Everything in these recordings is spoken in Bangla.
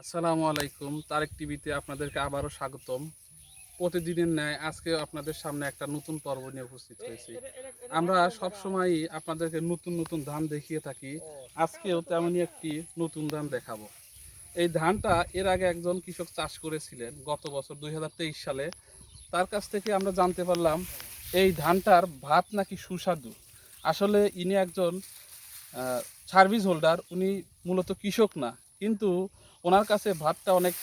আসসালামু আলাইকুম, তারেক টিভিতে আপনাদেরকে আবারও স্বাগতম। প্রতিদিনের ন্যায় আজকে আপনাদের সামনে একটা নতুন পর্ব নিয়ে উপস্থিত হয়েছি। আমরা সব সময় আপনাদেরকে নতুন নতুন ধান দেখিয়ে থাকি, আজকেও তেমনই একটি নতুন ধান দেখাবো। এই ধানটা এর আগে একজন কৃষক চাষ করেছিলেন গত বছর দুই হাজার তেইশ সালে। তার কাছ থেকে আমরা জানতে পারলাম, এই ধানটার ভাত নাকি সুস্বাদু? আসলে ইনি একজন সার্ভিস হোল্ডার উনি মূলত কৃষক না কিন্তু ওনার কাছে ভাতটা অনেক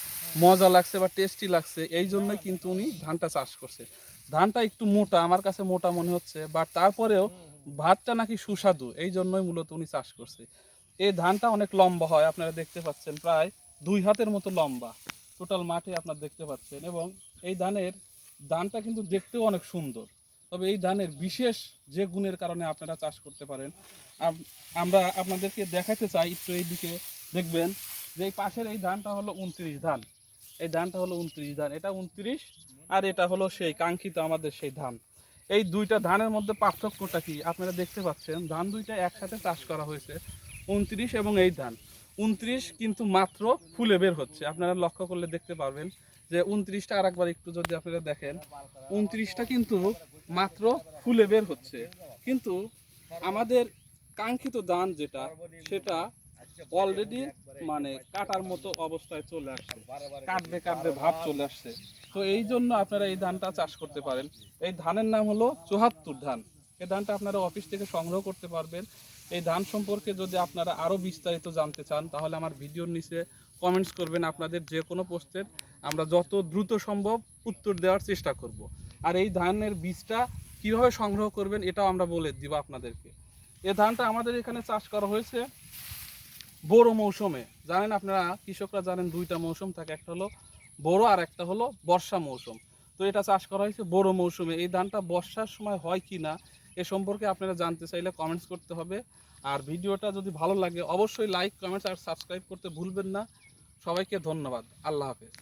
মজা লাগছে বা টেস্টি লাগছে, এই জন্যই কিন্তু উনি ধানটা চাষ করছে। ধানটা একটু মোটা, আমার কাছে মোটা মনে হচ্ছে বাট তারপরেও ভাতটা নাকি সুস্বাদু, এই জন্যই মূলত উনি চাষ করছে। এই ধানটা অনেক লম্বা হয়, আপনারা দেখতে পাচ্ছেন, প্রায় দুই হাতের মতো লম্বা। টোটাল মাঠে আপনারা দেখতে পাচ্ছেন, এবং এই ধানের ধানটা কিন্তু দেখতেও অনেক সুন্দর। তবে এই ধানের বিশেষ যে গুণের কারণে আপনারা চাষ করতে পারেন আমরা আপনাদেরকে দেখাতে চাই একটু এই দিকে দেখবেন যে এই পাশের এই ধানটা হলো উনত্রিশ ধান। এই ধানটা হলো উনত্রিশ ধান। এটা উনত্রিশ আর এটা হলো সেই কাঙ্ক্ষিত আমাদের সেই ধান। এই দুইটা ধানের মধ্যে পার্থক্যটা কি? আপনারা দেখতে পাচ্ছেন, ধান দুইটা একসাথে চাষ করা হয়েছে, উনত্রিশ এবং এই ধান। উনত্রিশ কিন্তু মাত্র ফুলে বের হচ্ছে। আপনারা লক্ষ্য করলে দেখতে পারবেন যে উনত্রিশটা আর একবার একটু যদি আপনারা দেখেন, উনত্রিশটা কিন্তু মাত্র ফুলে বের হচ্ছে। কিন্তু আমাদের কাঙ্ক্ষিত ধান যেটা, সেটা অলরেডি মানে কাটার মতো অবস্থায় চলে আসছে। কাটবে কাটবে ভাব চলে আসছে। তো এই জন্য আপনারা এই ধানটা চাষ করতে পারেন। এই ধানের নাম হলো চুহাত্তর ধান। এই ধানটা আপনারা অফিস থেকে সংগ্রহ করতে পারবেন। এই ধান সম্পর্কে যদি আপনারা আরও বিস্তারিত জানতে চান, তাহলে আমার ভিডিওর নিচে কমেন্টস করবেন আপনাদের যে কোনো পোস্টের আমরা যত দ্রুত সম্ভব উত্তর দেওয়ার চেষ্টা করব। আর এই ধানের বীজটা কীভাবে সংগ্রহ করবেন, এটাও আমরা বলে দিব আপনাদেরকে। এই ধানটা আমাদের এখানে চাষ করা হয়েছে বড় মৌসুমে। জানেন আপনারা, কৃষকরা জানেন দুইটা মৌসুম থাকে, একটা হলো বড় আর একটা হলো বর্ষা মৌসুম। তো এটা চাষ করা হয়েছে বড় মৌসুমে। এই ধানটা বর্ষার সময় হয় কি না, এ সম্পর্কে আপনারা জানতে চাইলে কমেন্টস করতে হবে। আর ভিডিওটা যদি ভালো লাগে, অবশ্যই লাইক কমেন্টস আর সাবস্ক্রাইব করতে ভুলবেন না। সবাইকে ধন্যবাদ। আল্লাহ হাফেজ।